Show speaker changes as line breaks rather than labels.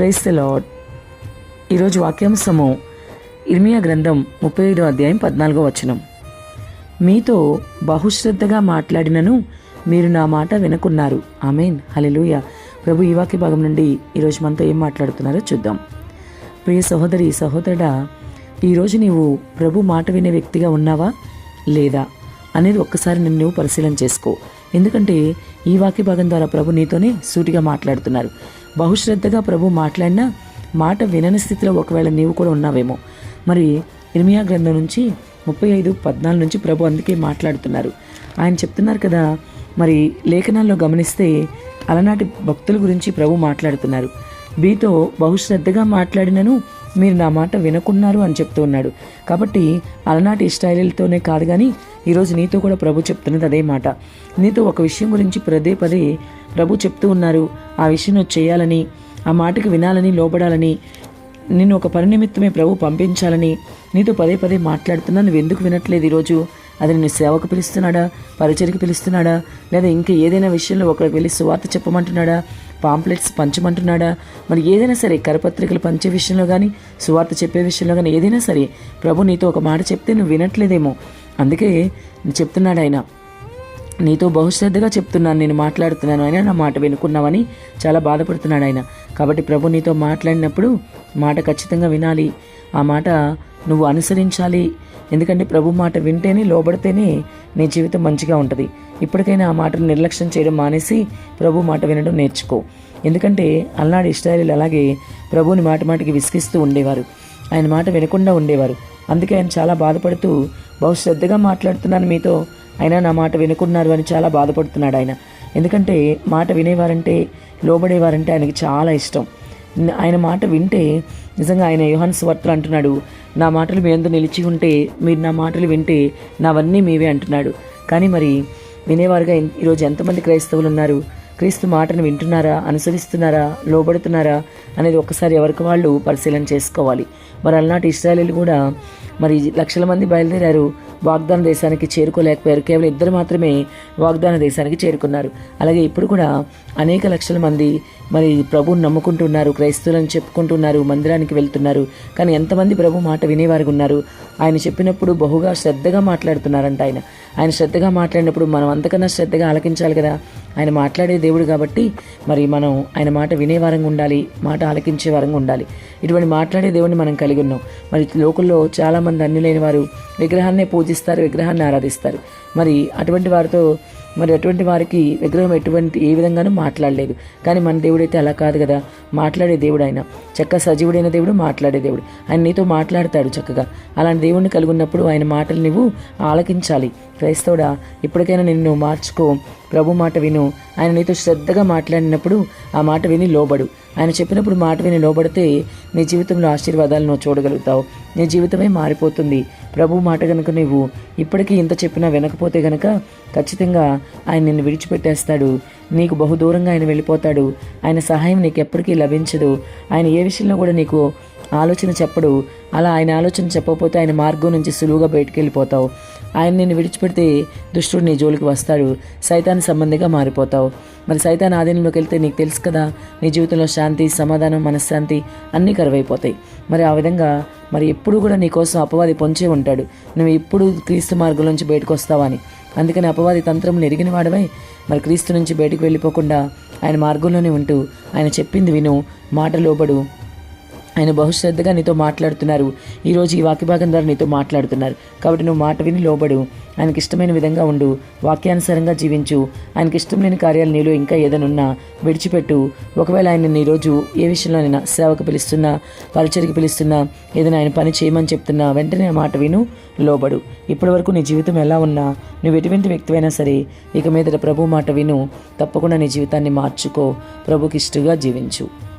Price the lord ఈరోజు వాక్యాంశము ఇర్మియా గ్రంథం ముప్పై ఐదో అధ్యాయం పద్నాలుగో వచనం. మీతో బహుశ్రద్ధగా మాట్లాడినను మీరు నా మాట వినకున్నారు. ఆమెన్. హలెలుయ ప్రభు ఈ వాక్య భాగం నుండి ఈరోజు మనతో ఏం మాట్లాడుతున్నారో చూద్దాం. ప్రియ సహోదరి సహోదరుడా ఈరోజు నీవు ప్రభు మాట వినే వ్యక్తిగా ఉన్నావా? లేదా? అనేది ఒక్కసారి నిన్ను నువ్వు పరిశీలన చేసుకో. ఎందుకంటే ఈ వాక్య భాగం ద్వారా ప్రభు నీతోనే సూటిగా మాట్లాడుతున్నారు. బహుశ్రద్ధగా ప్రభు మాట్లాడినా మాట వినని స్థితిలో ఒకవేళ నీవు కూడా ఉన్నావేమో. మరి ఇర్మియా గ్రంథం నుంచి ముప్పై ఐదు పద్నాలుగు నుంచి ప్రభు అందుకే మాట్లాడుతున్నారు. ఆయన చెప్తున్నారు కదా మరి లేఖనాల్లో గమనిస్తే అలనాటి భక్తుల గురించి ప్రభు మాట్లాడుతున్నారు. బీతో బహుశ్రద్ధగా మాట్లాడినను మీరు నా మాట వినకున్నారు అని చెప్తూ ఉన్నాడు. కాబట్టి అలనాటి ఇస్రాయలీలతోనే కాదు కానీ ఈరోజు నీతో కూడా ప్రభు చెప్తున్నది అదే మాట. నీతో ఒక విషయం గురించి పదే పదే ప్రభు చెప్తూ ఉన్నారు. ఆ విషయం నువ్వు చేయాలని ఆ మాటకి వినాలని లోబడాలని నిన్ను ఒక పని నిమిత్తమే ప్రభు పంపించాలని నీతో పదే పదే మాట్లాడుతున్నా. నువ్వు ఎందుకు వినట్లేదు ఈరోజు అది నిన్ను సేవకు పిలుస్తున్నాడా? పరిచయకి పిలుస్తున్నాడా? లేదా ఇంకా ఏదైనా విషయంలో ఒకరికి వెళ్ళి సువార్త చెప్పమంటున్నాడా? పాంప్లెట్స్ పంచమంటున్నాడా? మరి ఏదైనా సరే కరపత్రికలు పంచే విషయంలో కానీ సువార్త చెప్పే విషయంలో కానీ ఏదైనా సరే ప్రభు నీతో ఒక మాట చెప్తే నువ్వు వినట్లేదేమో. అందుకే చెప్తున్నాడు ఆయన. నీతో బహుశ్రద్ధగా చెప్తున్నాను నేను మాట్లాడుతున్నాను అయినా నా మాట వినుకున్నావని చాలా బాధపడుతున్నాడు ఆయన. కాబట్టి ప్రభు నీతో మాట్లాడినప్పుడు మాట ఖచ్చితంగా వినాలి. ఆ మాట నువ్వు అనుసరించాలి. ఎందుకంటే ప్రభు మాట వింటేనే లోబడితేనే నీ జీవితం మంచిగా ఉంటుంది. ఇప్పటికైనా ఆ మాటను నిర్లక్ష్యం చేయడం మానేసి ప్రభు మాట వినడం నేర్చుకో. ఎందుకంటే అల్నాడు ఇష్టాయిలు అలాగే ప్రభుని మాట మాటికి విసిగిస్తూ ఉండేవారు. ఆయన మాట వినకుండా ఉండేవారు. అందుకే ఆయన చాలా బాధపడుతూ బహుశ్రద్ధగా మాట్లాడుతున్నాను మీతో. అయినా నా మాట వినుకున్నారు అని చాలా బాధపడుతున్నాడు ఆయన. ఎందుకంటే మాట వినేవారంటే లోబడేవారంటే ఆయనకి చాలా ఇష్టం. ఆయన మాట వింటే నిజంగా ఆయన యోహాన్ స్వర్తలు అంటున్నాడు నా మాటలు మీ అందరూ నిలిచి ఉంటే మీరు నా మాటలు వింటే నావన్నీ మీవే అంటున్నాడు. కానీ మరి వినేవారుగా ఈరోజు ఎంతమంది క్రైస్తవులు ఉన్నారు? క్రీస్తు మాటను వింటున్నారా? అనుసరిస్తున్నారా? లోబడుతున్నారా? అనేది ఒక్కసారి ఎవరికి వాళ్ళు పరిశీలన చేసుకోవాలి. మరి అలనాటి ఇస్రాయలీలు కూడా మరి లక్షల మంది బయలుదేరారు. వాగ్దాన దేశానికి చేరుకోలేకపోయారు. కేవలం ఇద్దరు మాత్రమే వాగ్దాన దేశానికి చేరుకున్నారు. అలాగే ఇప్పుడు కూడా అనేక లక్షల మంది మరి ప్రభుని నమ్ముకుంటున్నారు. క్రైస్తవులను చెప్పుకుంటున్నారు. మందిరానికి వెళ్తున్నారు. కానీ ఎంతమంది ప్రభు మాట వినేవారు ఉన్నారు? ఆయన చెప్పినప్పుడు బహుగా శ్రద్ధగా మాట్లాడుతున్నారంట ఆయన. ఆయన శ్రద్ధగా మాట్లాడినప్పుడు మనం అంతకన్నా శ్రద్ధగా ఆలకించాలి కదా? ఆయన మాట్లాడే దేవుడు కాబట్టి మరి మనం ఆయన మాట వినే వారంగా ఉండాలి మాట ఆలకించే వారంగా ఉండాలి. ఇటువంటి మాట్లాడే దేవుడిని మనం కలిగి ఉన్నాం. మరి లోకల్లో చాలామంది అన్యులైన వారు విగ్రహాన్నే పూజిస్తారు విగ్రహాన్ని ఆరాధిస్తారు. మరి అటువంటి వారితో మరి అటువంటి వారికి విగ్రహం ఎటువంటి ఏ విధంగానూ మాట్లాడలేదు. కానీ మన దేవుడైతే అలా కాదు కదా. మాట్లాడే దేవుడు ఆయన. చక్క సజీవుడైన దేవుడు మాట్లాడే దేవుడు. ఆయన నీతో మాట్లాడతాడు చక్కగా. అలాంటి దేవుడిని కలిగి ఉన్నప్పుడు ఆయన మాటలు నువ్వు ఆలకించాలి. క్రైస్తవుడా ఇప్పటికైనా నిన్ను మార్చుకో. ప్రభు మాట విను. ఆయన నీతో శ్రద్ధగా మాట్లాడినప్పుడు ఆ మాట విని లోబడు. ఆయన చెప్పినప్పుడు మాట విని లోబడితే నీ జీవితంలో ఆశీర్వాదాలను చూడగలుగుతావు. నీ జీవితమే మారిపోతుంది. ప్రభు మాట గనుక నువ్వు ఇప్పటికీ ఇంత చెప్పినా వినకపోతే గనక ఖచ్చితంగా ఆయన నిన్ను విడిచిపెట్టేస్తాడు. నీకు బహుదూరంగా ఆయన వెళ్ళిపోతాడు. ఆయన సహాయం నీకు ఎప్పటికీ లభించదు. ఆయన ఏ విషయంలో కూడా నీకు ఆలోచన చెప్పడు. అలా ఆయన ఆలోచన చెప్పకపోతే ఆయన మార్గం నుంచి సులువుగా బయటికి వెళ్ళిపోతావు ఆయన నిన్ను విడిచిపెడితే దుష్టుడు నీ జోలికి వస్తాడు. సైతాన్ సంబంధిగా మారిపోతావు. మరి సైతాన్ ఆధీనంలోకి వెళ్తే నీకు తెలుసు కదా నీ జీవితంలో శాంతి సమాధానం మనశ్శాంతి అన్నీ కరువైపోతాయి. మరి ఆ విధంగా మరి ఎప్పుడు కూడా నీ కోసం అపవాది పొంచే ఉంటాడు. నువ్వు ఎప్పుడు క్రీస్తు మార్గంలోంచి బయటకు వస్తావని అందుకని అపవాది తంత్రం ఎరిగిన వాడవై. మరి క్రీస్తు నుంచి బయటకు వెళ్ళిపోకుండా ఆయన మార్గంలోనే ఉంటూ ఆయన చెప్పింది విను మాట లోబడు. ఆయన బహుశ్రద్ధగా నీతో మాట్లాడుతున్నారు. ఈరోజు ఈ వాక్యభాగం ద్వారా నీతో మాట్లాడుతున్నారు. కాబట్టి నువ్వు మాట విని లోబడు. ఆయనకి ఇష్టమైన విధంగా ఉండు. వాక్యానుసారంగా జీవించు. ఆయనకి ఇష్టం లేని కార్యాలు నీలో ఇంకా ఏదైనా విడిచిపెట్టు. ఒకవేళ ఆయన ఈరోజు ఏ విషయంలోనైనా సేవకు పిలుస్తున్నా పరిచయకి పిలుస్తున్నా ఏదైనా ఆయన పని చేయమని చెప్తున్నా వెంటనే ఆ మాట విను లోబడు. ఇప్పటి వరకు నీ జీవితం ఎలా ఉన్నా నువ్వు ఎటువంటి వ్యక్తివైనా సరే ఇక మీదట ప్రభు మాట విను. తప్పకుండా నీ జీవితాన్ని మార్చుకో. ప్రభుకి ఇష్టగా జీవించు.